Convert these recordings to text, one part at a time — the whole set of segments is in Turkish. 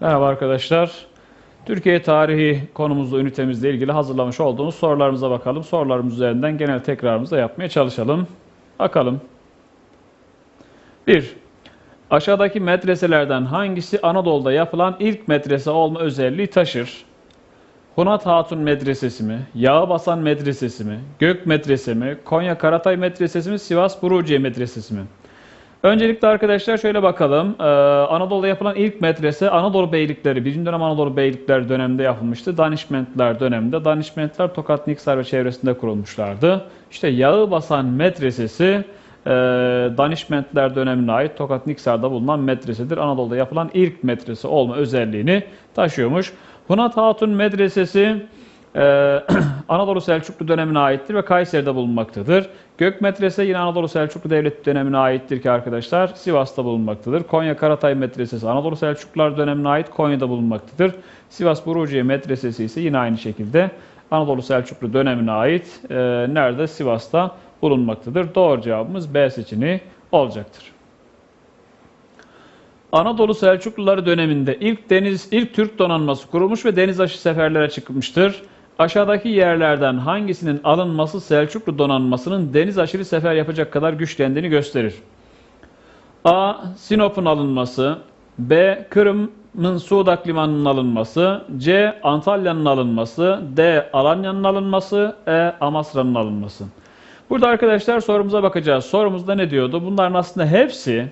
Merhaba arkadaşlar. Türkiye tarihi konumuzla ünitemizle ilgili hazırlamış olduğumuz sorularımıza bakalım. Sorularımız üzerinden genel tekrarımızı da yapmaya çalışalım. Bakalım. 1. Aşağıdaki medreselerden hangisi Anadolu'da yapılan ilk medrese olma özelliği taşır? Hunat Hatun Medresesi mi? Yağı Basan Medresesi mi? Gök Medrese mi? Konya Karatay Medresesi mi? Sivas Buruciye Medresesi mi? Öncelikle arkadaşlar şöyle bakalım. Ee, Anadolu'da yapılan ilk medrese Anadolu Beylikleri, birinci dönem Anadolu Beylikleri döneminde yapılmıştı. Danişmentler döneminde. Danişmentler Tokat, Niksar ve çevresinde kurulmuşlardı. İşte Yağı Basan Medresesi e, Danişmentler dönemine ait Tokat, Niksar'da bulunan medresedir. Anadolu'da yapılan ilk medrese olma özelliğini taşıyormuş. Hunat Hatun Medresesi ee, Anadolu Selçuklu dönemine aittir ve Kayseri'de bulunmaktadır. Gök Medrese yine Anadolu Selçuklu Devleti dönemine aittir ki arkadaşlar Sivas'ta bulunmaktadır. Konya Karatay Medresesi Anadolu Selçuklular dönemine ait Konya'da bulunmaktadır. Sivas Buruciye Medresesi ise yine aynı şekilde Anadolu Selçuklu dönemine ait e, nerede? Sivas'ta bulunmaktadır. Doğru cevabımız B seçeneği olacaktır. Anadolu Selçukluları döneminde ilk deniz ilk Türk donanması kurulmuş ve deniz aşı seferlere çıkmıştır. Aşağıdaki yerlerden hangisinin alınması Selçuklu donanmasının deniz aşırı sefer yapacak kadar güçlendiğini gösterir? A. Sinop'un alınması B. Kırım'ın Sudak Limanı'nın alınması C. Antalya'nın alınması D. Alanya'nın alınması E. Amasra'nın alınması Burada arkadaşlar sorumuza bakacağız. Sorumuzda ne diyordu? Bunların aslında hepsi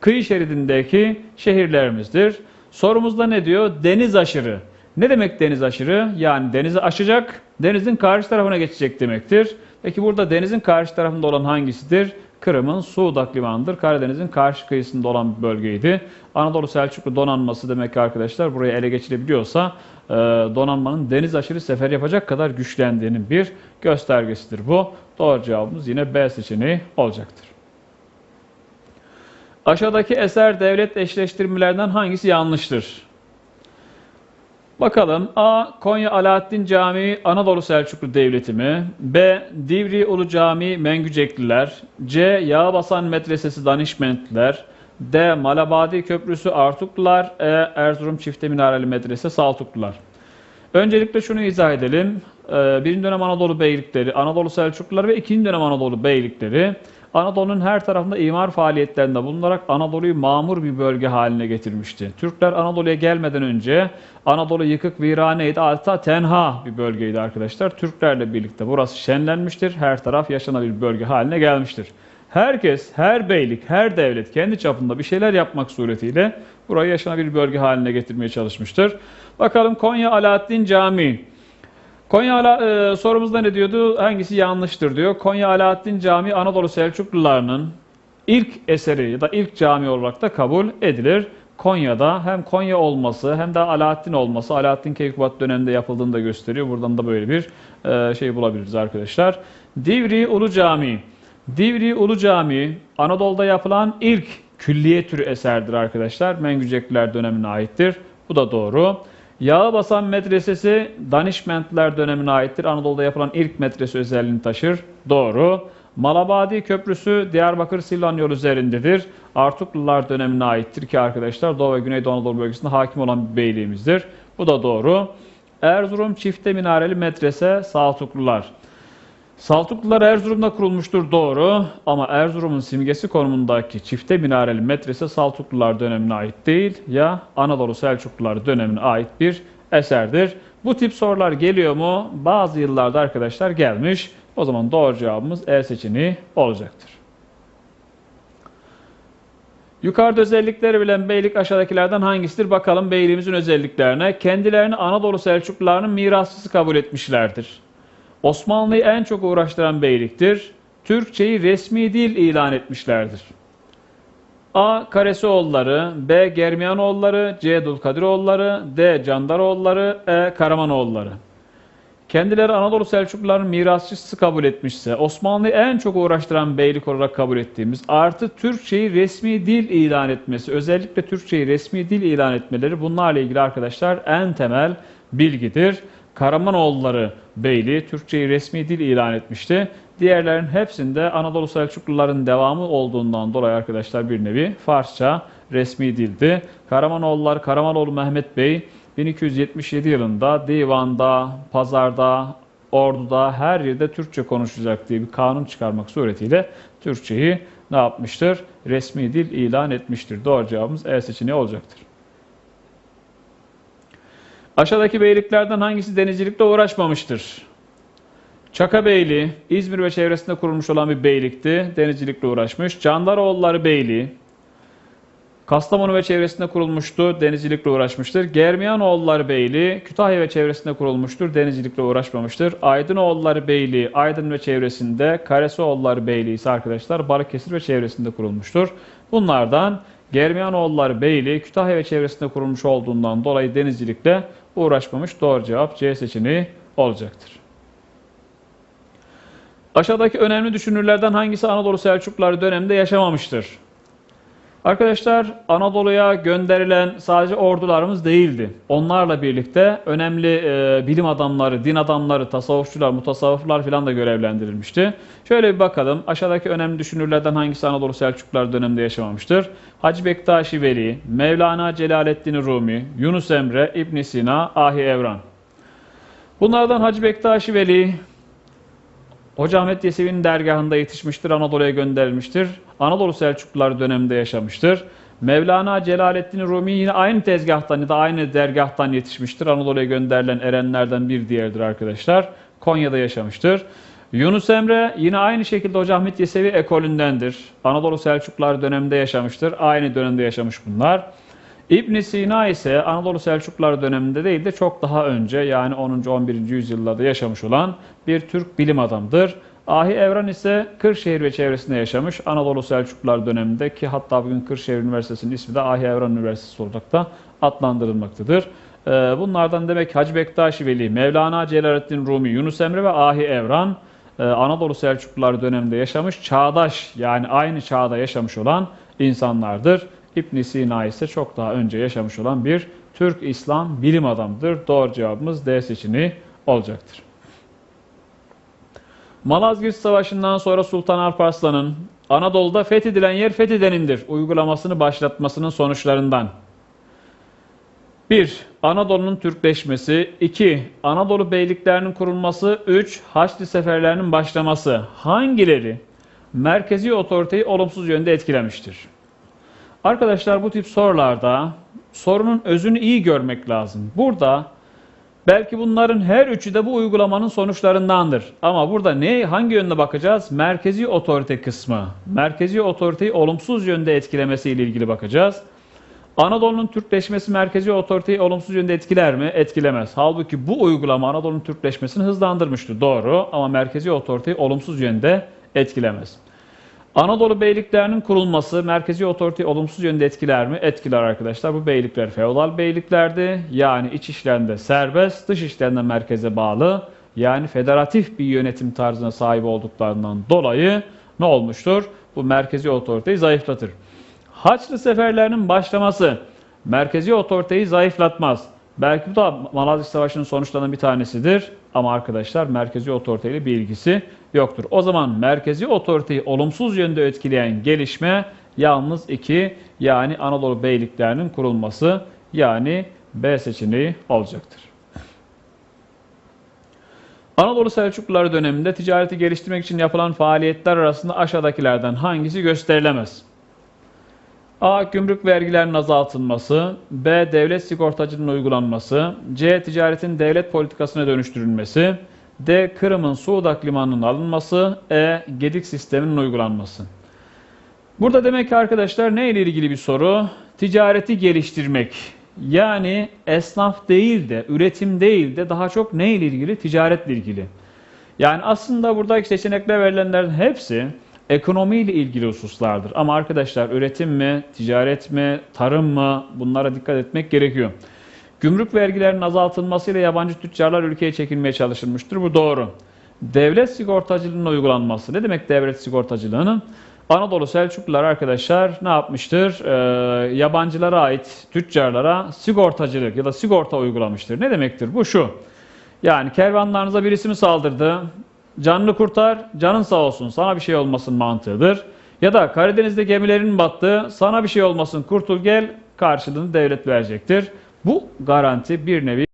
kıyı şeridindeki şehirlerimizdir. Sorumuzda ne diyor? Deniz aşırı. Ne demek deniz aşırı? Yani denizi aşacak, denizin karşı tarafına geçecek demektir. Peki burada denizin karşı tarafında olan hangisidir? Kırım'ın Suudak limanıdır. Karadeniz'in karşı kıyısında olan bir bölgeydi. Anadolu Selçuklu donanması demek ki arkadaşlar buraya ele geçirebiliyorsa e, donanmanın deniz aşırı sefer yapacak kadar güçlendiğinin bir göstergesidir bu. Doğru cevabımız yine B seçeneği olacaktır. Aşağıdaki eser devlet eşleştirmelerden hangisi yanlıştır? Bakalım A. Konya Alaaddin Camii Anadolu Selçuklu Devleti mi? B. Divri Ulu Camii Mengücekliler C. Yağbasan Medresesi Danişmentliler D. Malabadi Köprüsü Artuklular E. Erzurum Çifte Minareli Medrese Saltuklular Öncelikle şunu izah edelim. Ee, birinci dönem Anadolu Beylikleri, Anadolu Selçukluları ve ikinci dönem Anadolu Beylikleri Anadolu'nun her tarafında imar faaliyetlerinde bulunarak Anadolu'yu mamur bir bölge haline getirmişti. Türkler Anadolu'ya gelmeden önce Anadolu yıkık viraneydi, hatta tenha bir bölgeydi arkadaşlar. Türklerle birlikte burası şenlenmiştir, her taraf yaşanabilir bölge haline gelmiştir. Herkes, her beylik, her devlet kendi çapında bir şeyler yapmak suretiyle burayı yaşanabilir bölge haline getirmeye çalışmıştır. Bakalım Konya Alaaddin Camii. Konya Ala, e, sorumuzda ne diyordu? Hangisi yanlıştır diyor. Konya Alaaddin Camii Anadolu Selçuklularının ilk eseri ya da ilk cami olarak da kabul edilir. Konya'da hem Konya olması hem de Alaaddin olması, Alaaddin Keykubat döneminde yapıldığını da gösteriyor. Buradan da böyle bir e, şey bulabiliriz arkadaşlar. Divri Ulu Camii. Divri Ulu Camii Anadolu'da yapılan ilk külliye türü eserdir arkadaşlar. Mengücekler dönemine aittir. Bu da doğru. Yağı basan medresesi Danişmentler dönemine aittir. Anadolu'da yapılan ilk medrese özelliğini taşır. Doğru. Malabadi Köprüsü Diyarbakır Silvan yolu üzerindedir. Artuklular dönemine aittir ki arkadaşlar Doğu ve Güneydoğu Anadolu bölgesinde hakim olan bir beyliğimizdir. Bu da doğru. Erzurum çifte minareli medrese Saltuklular. Saltuklular Erzurum'da kurulmuştur doğru ama Erzurum'un simgesi konumundaki çifte minareli medrese Saltuklular dönemine ait değil ya Anadolu Selçuklular dönemine ait bir eserdir. Bu tip sorular geliyor mu? Bazı yıllarda arkadaşlar gelmiş. O zaman doğru cevabımız E seçeneği olacaktır. Yukarıda özellikleri bilen beylik aşağıdakilerden hangisidir? Bakalım beyliğimizin özelliklerine. Kendilerini Anadolu Selçuklularının mirasçısı kabul etmişlerdir. Osmanlı'yı en çok uğraştıran beyliktir. Türkçeyi resmi dil ilan etmişlerdir. A. Karesioğulları, B. Germiyanoğulları, C. Dulkadiroğulları, D. Candaroğulları, E. Karamanoğulları. Kendileri Anadolu Selçukluların mirasçısı kabul etmişse, Osmanlı'yı en çok uğraştıran beylik olarak kabul ettiğimiz, artı Türkçeyi resmi dil ilan etmesi, özellikle Türkçeyi resmi dil ilan etmeleri bunlarla ilgili arkadaşlar en temel bilgidir. Karamanoğulları Beyliği Türkçeyi resmi dil ilan etmişti. Diğerlerin hepsinde Anadolu Selçukluların devamı olduğundan dolayı arkadaşlar bir nevi Farsça resmi dildi. Karamanoğulları Karamanoğlu Mehmet Bey 1277 yılında divanda, pazarda, orduda her yerde Türkçe konuşulacak diye bir kanun çıkarmak suretiyle Türkçeyi ne yapmıştır? Resmi dil ilan etmiştir. Doğru cevabımız E seçeneği olacaktır. Aşağıdaki beyliklerden hangisi denizcilikle uğraşmamıştır? Çakabeyli, İzmir ve çevresinde kurulmuş olan bir beylikti. Denizcilikle uğraşmış. Candaroğulları Beyliği, Kastamonu ve çevresinde kurulmuştu. Denizcilikle uğraşmıştır. Germiyanoğulları Beyliği, Kütahya ve çevresinde kurulmuştur. Denizcilikle uğraşmamıştır. Aydınoğulları Beyliği, Aydın ve çevresinde, Karesioğulları Beyliği ise arkadaşlar Balıkesir ve çevresinde kurulmuştur. Bunlardan Germiyanoğulları Beyliği, Kütahya ve çevresinde kurulmuş olduğundan dolayı denizcilikle uğraşmamış. Doğru cevap C seçeneği olacaktır. Aşağıdaki önemli düşünürlerden hangisi Anadolu Selçukluları döneminde yaşamamıştır? Arkadaşlar Anadolu'ya gönderilen sadece ordularımız değildi. Onlarla birlikte önemli e, bilim adamları, din adamları, tasavvufçular, mutasavvıflar filan da görevlendirilmişti. Şöyle bir bakalım. Aşağıdaki önemli düşünürlerden hangisi Anadolu Selçukluları döneminde yaşamamıştır? Hacı Bektaşi Veli, Mevlana Celaleddin Rumi, Yunus Emre, İbn Sina, Ahi Evran. Bunlardan Hacı Bektaşi Veli, Hoca Ahmet Yesevi'nin dergahında yetişmiştir, Anadolu'ya gönderilmiştir. Anadolu Selçukluları döneminde yaşamıştır. Mevlana Celaleddin Rumi yine aynı tezgahtan ya da aynı dergahtan yetişmiştir. Anadolu'ya gönderilen erenlerden bir diğerdir arkadaşlar. Konya'da yaşamıştır. Yunus Emre yine aynı şekilde Hoca Ahmet Yesevi ekolündendir. Anadolu Selçukluları döneminde yaşamıştır. Aynı dönemde yaşamış bunlar. İbn Sina ise Anadolu Selçukluları döneminde değil de çok daha önce yani 10. 11. yüzyıllarda yaşamış olan bir Türk bilim adamıdır. Ahi Evran ise Kırşehir ve çevresinde yaşamış. Anadolu Selçuklular döneminde ki hatta bugün Kırşehir Üniversitesi'nin ismi de Ahi Evran Üniversitesi olarak da adlandırılmaktadır. Ee, Bunlardan demek Hacı Bektaşi Veli, Mevlana Celaleddin Rumi, Yunus Emre ve Ahi Evran e, Anadolu Selçuklular döneminde yaşamış, çağdaş yani aynı çağda yaşamış olan insanlardır. İbn Sina ise çok daha önce yaşamış olan bir Türk İslam bilim adamıdır. Doğru cevabımız D seçeneği olacaktır. Malazgirt Savaşı'ndan sonra Sultan Alparslan'ın Anadolu'da fethedilen yer fethedenindir uygulamasını başlatmasının sonuçlarından 1. Anadolu'nun Türkleşmesi 2. Anadolu beyliklerinin kurulması 3. Haçlı seferlerinin başlaması hangileri merkezi otoriteyi olumsuz yönde etkilemiştir? Arkadaşlar bu tip sorularda sorunun özünü iyi görmek lazım. Burada belki bunların her üçü de bu uygulamanın sonuçlarındandır. Ama burada ne hangi yönde bakacağız? Merkezi otorite kısmı. Merkezi otoriteyi olumsuz yönde etkilemesiyle ilgili bakacağız. Anadolu'nun Türkleşmesi merkezi otoriteyi olumsuz yönde etkiler mi? Etkilemez. Halbuki bu uygulama Anadolu'nun Türkleşmesini hızlandırmıştı. Doğru ama merkezi otoriteyi olumsuz yönde etkilemez. Anadolu beyliklerinin kurulması merkezi otoriteyi olumsuz yönde etkiler mi? Etkiler arkadaşlar. Bu beylikler feodal beyliklerdi. Yani iç işlerinde serbest, dış işlerinde merkeze bağlı. Yani federatif bir yönetim tarzına sahip olduklarından dolayı ne olmuştur? Bu merkezi otoriteyi zayıflatır. Haçlı seferlerinin başlaması merkezi otoriteyi zayıflatmaz. Belki bu da Malazgirt Savaşı'nın sonuçlarından bir tanesidir. Ama arkadaşlar merkezi otoriteyle bir ilgisi yoktur. O zaman merkezi otoriteyi olumsuz yönde etkileyen gelişme yalnız iki yani Anadolu beyliklerinin kurulması yani B seçeneği olacaktır. Anadolu Selçukluları döneminde ticareti geliştirmek için yapılan faaliyetler arasında aşağıdakilerden hangisi gösterilemez? A. Gümrük vergilerinin azaltılması. B. Devlet sigortacılığının uygulanması. C. Ticaretin devlet politikasına dönüştürülmesi. D. Kırım'ın Suudak limanının alınması. E. Gedik sisteminin uygulanması. Burada demek ki arkadaşlar ne ile ilgili bir soru? Ticareti geliştirmek. Yani esnaf değil de, üretim değil de daha çok ne ile ilgili? Ticaretle ilgili. Yani aslında buradaki seçenekler verilenlerin hepsi ekonomiyle ilgili hususlardır. Ama arkadaşlar üretim mi, ticaret mi, tarım mı bunlara dikkat etmek gerekiyor. Gümrük vergilerinin azaltılmasıyla yabancı tüccarlar ülkeye çekilmeye çalışılmıştır. Bu doğru. Devlet sigortacılığının uygulanması. Ne demek devlet sigortacılığının? Anadolu Selçuklular arkadaşlar ne yapmıştır? Ee, yabancılara ait tüccarlara sigortacılık ya da sigorta uygulamıştır. Ne demektir? Bu şu. Yani kervanlarınıza birisi mi saldırdı? Canını kurtar, canın sağ olsun, sana bir şey olmasın mantığıdır. Ya da Karadeniz'de gemilerin battı, sana bir şey olmasın, kurtul gel, karşılığını devlet verecektir. Bu garanti bir nevi